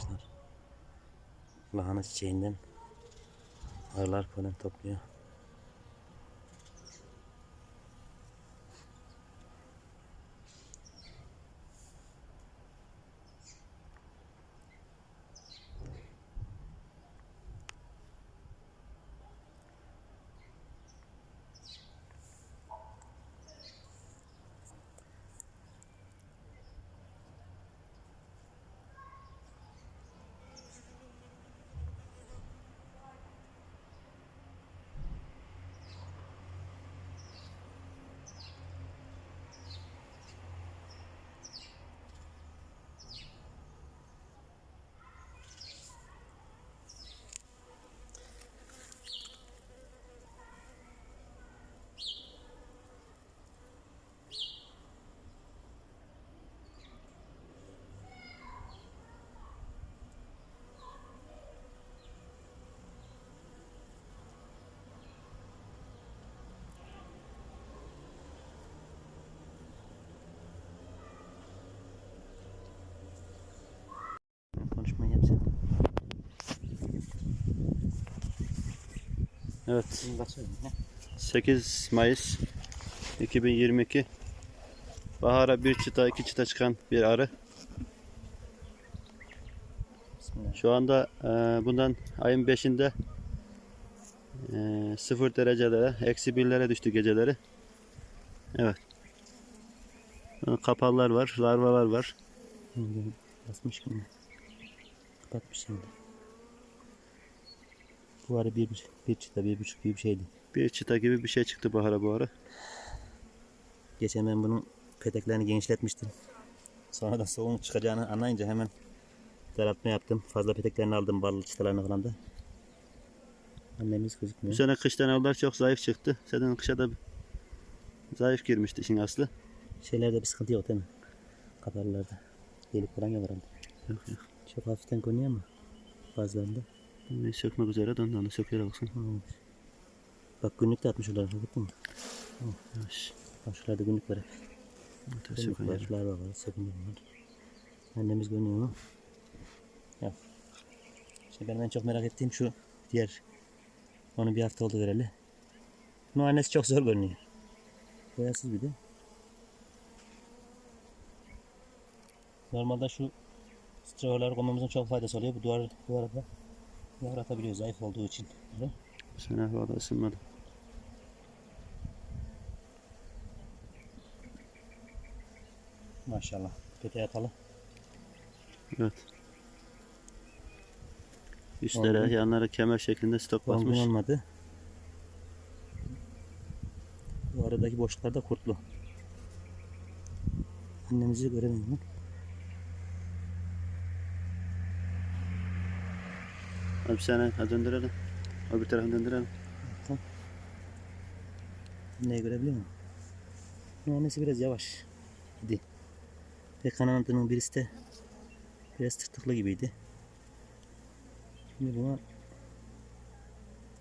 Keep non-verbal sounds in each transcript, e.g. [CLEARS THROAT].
arkadaşlar. Lahana çiçeğinden arılar polen topluyor. Yap sen. Evet. Bak söyle. ne? 8 Mayıs 2022 Bahara bir çıta iki çıta çıkan bir arı. Şu anda e, bundan ayın 5'inde e, 0 derecelere, eksi birlere düştü geceleri. Evet. Kapallar var, larvalar var. Basmış mı? Şimdi. Bu arı bir, bir, çıta, bir buçuk gibi bir şeydi. Bir çıta gibi bir şey çıktı bahara bu ara. Geçen ben bunun peteklerini genişletmiştim. Sonra da soğuğun çıkacağını anlayınca hemen daraltma yaptım. Fazla peteklerini aldım ballı çıtalarını falan da. Annemiz Bu gözükmüyor. sene kıştan avlar çok zayıf çıktı. Zaten kışa da zayıf girmişti işin aslı. Şeylerde bir sıkıntı yok değil mi? Kaparlarda. Delik falan yok herhalde. Yok yok. Çok hafiften konuyor ama bazılarında. Bunu sökmek üzere da söküyor baksana. Evet. Bak günlük de atmış oralara baktın mı? Yavaş. Bak şuralarda günlük var Günlük sökün var, şular var, sakınca var. Annemiz görünüyor mu? Ya. İşte benim en çok merak ettiğim şu diğer. Onu bir hafta oldu vereli. Bunun annesi çok zor görünüyor. Boyasız bir de. Normalde şu straforları koymamızın çok faydası oluyor. Bu duvar, duvara da yavratabiliyor zayıf olduğu için. Bu sene havada ısınmadı. Maşallah. Kötü yatalı. Evet. Üstlere, Oldu. yanlara kemer şeklinde stok Olgun basmış. olmadı. Bu aradaki boşluklar da kurtlu. Annemizi göremiyorum. Abi sene ha döndürelim. Öbür tarafını döndürelim. Anneyi görebiliyor musun? Bu Annesi biraz yavaş idi. Ve kanadının birisi de biraz tırtıklı gibiydi. Şimdi buna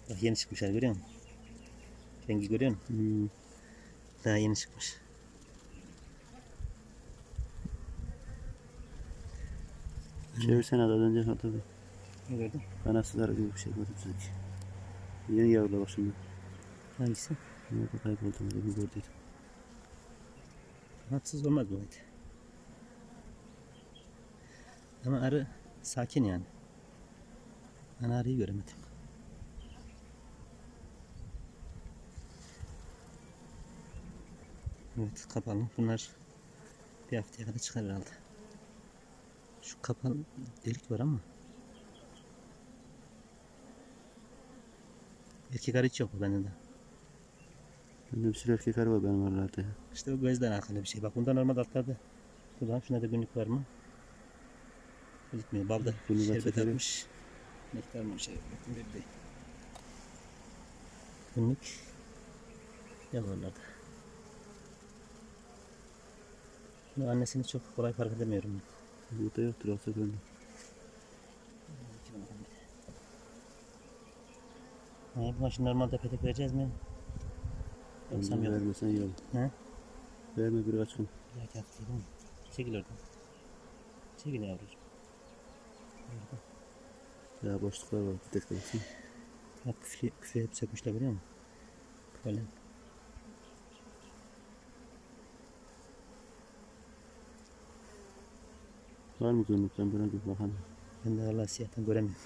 Bak yeni çıkmışlar görüyor musun? Rengi görüyor musun? Hmm. Daha yeni çıkmış. Çevirsene de önce bir Ne gördün? kanatlılar gibi bir şey gördüm sanki. Yeni yavrular bak şimdi. Hangisi? Nerede kayboldu mu demin gördüydüm. Kanatsız olmaz bu et. Ama arı sakin yani. Ben arıyı göremedim. Evet kapalı. Bunlar bir haftaya kadar çıkar herhalde. Şu kapalı delik var ama. Erkek arı hiç yok bende de. Bende bir sürü erkek arı var benim aralarda ya. İşte o gözden alakalı bir şey. Bak bunda normal altlarda. Buradan şuna da günlük var mı? Gözükmüyor. Balda Günlük şerbet açık atmış. Nektar mı şey belli değil. Günlük yok oralarda. Bunu annesini çok kolay fark edemiyorum. Burada yoktur olsa gönlüm. Ha, buna şimdi normalde petek vereceğiz mi? Yoksa Bence yok. vermesen iyi olur. He? Verme bir kaç gün. Bir dakika değil mi? Çekil oradan. Çekil yavrucuğum. Oradan. Ya boşluklar var. Dikkat etsin. Bak küfle, küfle hep sökmüşler görüyor musun? Böyle. Var mı günlükten buna bir bakalım. Ben de vallahi siyahtan göremiyorum.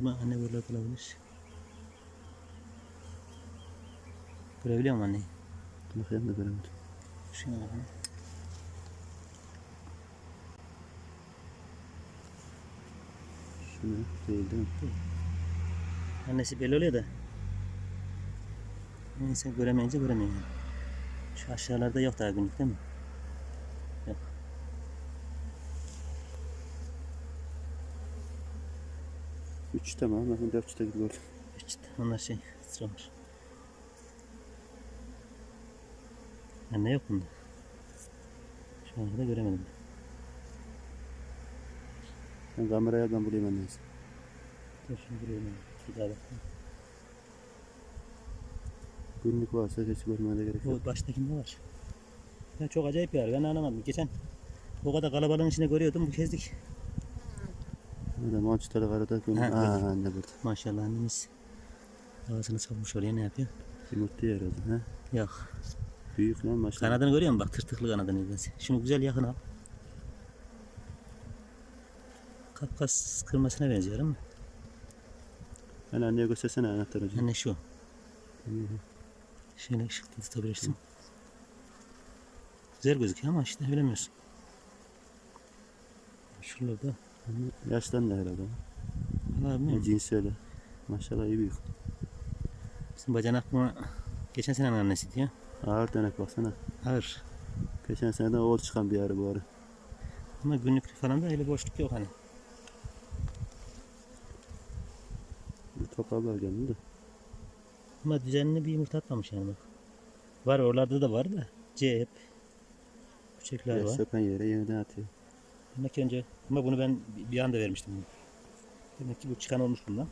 Ama anne böyle olabilir. Görebiliyor musun anneyi? Bakayım da göremedim. Şuna bakın. Şunu değil değil mi? Annesi belli oluyor da. İnsan göremeyince göremiyor. Şu aşağılarda yok daha günlük değil mi? 3 tamam ben 4 çıta gibi gördüm. 3 çıta onlar şey sıralar. Yani ne yok bunda? Şu an kadar göremedim. Ben kameraya oradan bulayım ben neyse. Dur şimdi buraya ben. Bir daha bakayım. Günlük varsa hiç görmeye de gerek yok. O baştakinde var. Ya çok acayip bir yer. Ben anlamadım. Geçen o kadar kalabalığın içinde görüyordum. Bu kezdik. Öyle on çıtalık arada günlük. Ha, Aa anne burada. Maşallah annemiz ağzını salmış oraya ne yapıyor? Yumurta yer o zaman. Ha? Yok. Büyük lan maşallah. Kanadını görüyor musun? Bak tırtıklı kanadını. Şunu güzel yakın al. Kafkas kırmasına benziyor ama. Ben anneye göstersene anahtar hocam. Anne şu. Şöyle ışıkta tutabilirsin. Güzel gözüküyor ama işte bilemiyorsun. Şuralarda. Yaşlandı herhalde. Valla Ne bilmiyorum. cinsi öyle. Maşallah iyi büyük. Bizim bacanak buna geçen sene annesi diyor. Ağır denek baksana. Ağır. Geçen seneden oğul çıkan bir arı bu arı. Ama günlük falan da öyle boşluk yok hani. Bir toparlar geldi de. Ama düzenli bir yumurta atmamış yani bak. Var oralarda da var da. C hep. Küçükler Ya var. söken yere yeniden atıyor. Ki önce ama bunu ben bir- anda vermiştim. Bunu. Demek ki bu çıkan olmuş bundan.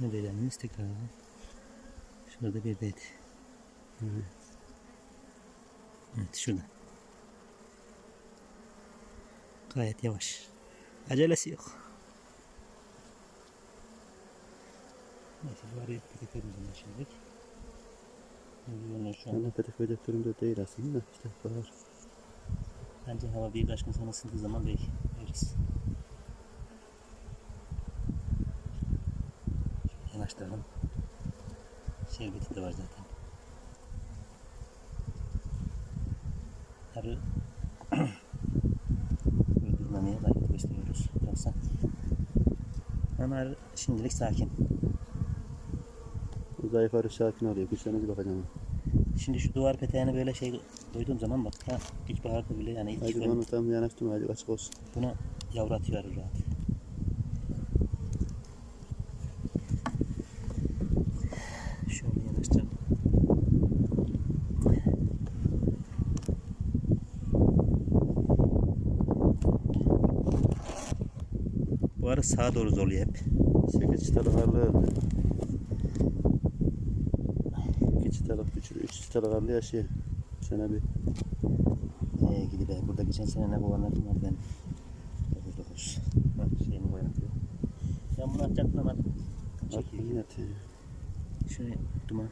Ne beğendiniz tekrar. Şurada bir beyt. Evet şurada. Gayet yavaş. Acelesi yok. Neyse bu arayı. Yolunu şu Ben de böcek durumda değil aslında da işte bahar. Bence hava birkaç gün sonra ısındığı zaman belki veririz. Yanaştıralım. Şerbeti de var zaten. Arı [CLEARS THROAT] öldürmemeye gayret gösteriyoruz. Yoksa ama arı şimdilik sakin. Bu zayıf arı sakin oluyor. Güçlerine bakacağım. Şimdi şu duvar peteğine böyle şey koyduğum zaman bak ha ilkbaharda bile yani ilk Hadi onu tam yanaştırma. Hadi açık olsun. Bunu yavru atıyor rahat. Şöyle yanaştıralım. Bu arı sağa doğru zorluyor hep. 8 çıtalık arı öldü. 2 çıtalık, 3, 3 çıtalık arı yaşıyor. Sene bir Ee, gidi be. Burada geçen sene ne kovanlarım var ben. 9 9. Bak şeyimi koyalım diyor. Ben bunu atacaktım ama aklını yatıyor. Şöyle duman.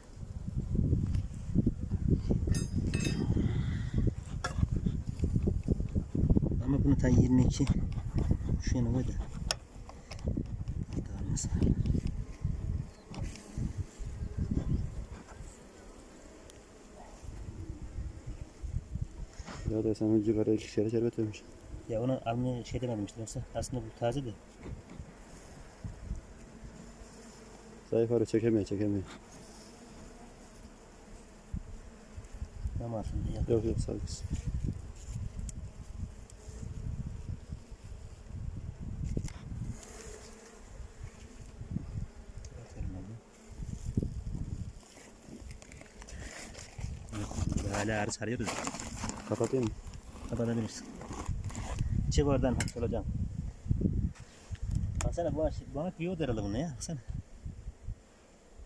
Ama bunu ta 22 şu yana koy da. Dağılmasın. Ya da sen önce araya iki kere şerbet vermiş. Ya onu almaya şey demedim işte yoksa aslında bu taze de. Zayıf arı çekemiyor, çekemiyor. Ama aslında ya. Yok yok sağ Daha Hala ağrı sarıyoruz. Kapatayım mı? Kapatabilirsin. Çık oradan olacağım. Baksana bu aş- bana yiyor herhalde bunu ya. Baksana.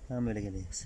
Tamam böyle geliyoruz.